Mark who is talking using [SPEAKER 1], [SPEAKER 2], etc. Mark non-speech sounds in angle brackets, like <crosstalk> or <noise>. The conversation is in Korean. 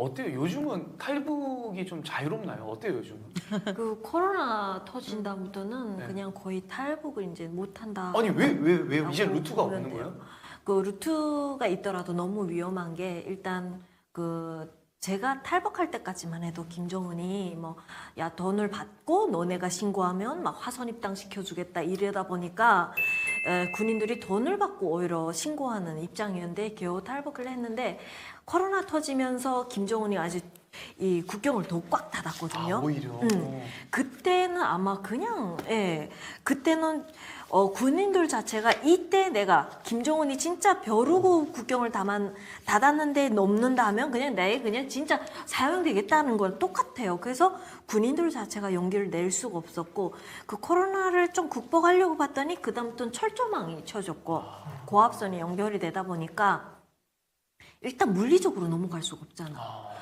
[SPEAKER 1] 어때요? 요즘은 탈북이 좀 자유롭나요? 어때요 요즘은? <laughs>
[SPEAKER 2] 그 코로나 터진 다음부터는
[SPEAKER 1] 네.
[SPEAKER 2] 그냥 거의 탈북을 이제 못 한다.
[SPEAKER 1] 아니 왜 왜 왜 이제 루트가 없는. 거예요?
[SPEAKER 2] 그 루트가 있더라도 너무 위험한 게 일단 그 제가 탈북할 때까지만 해도 김정은이 뭐 야 돈을 받고 너네가 신고하면 막 화선 입당 시켜주겠다 이러다 보니까 에, 군인들이 돈을 받고 오히려 신고하는 입장이었는데 겨우 탈북을 했는데 코로나 터지면서 김정은이 아직 이 국경을 더 꽉 닫았거든요.
[SPEAKER 1] 아, 오히려.
[SPEAKER 2] 음. 그때는 아마 그냥 예 그때는 어 군인들 자체가 이때 내가 김정은이 진짜 벼르고 국경을 닫았, 닫았는데 넘는다면 그냥 내 그냥 진짜 사용되겠다는 건 똑같아요. 그래서 군인들 자체가 용기를 낼 수가 없었고 그 코로나를 좀 극복하려고 봤더니 그다음부터는 철조망이 쳐졌고 고압선이 연결이 되다 보니까 일단 물리적으로 넘어갈 수가 없잖아.
[SPEAKER 1] 아,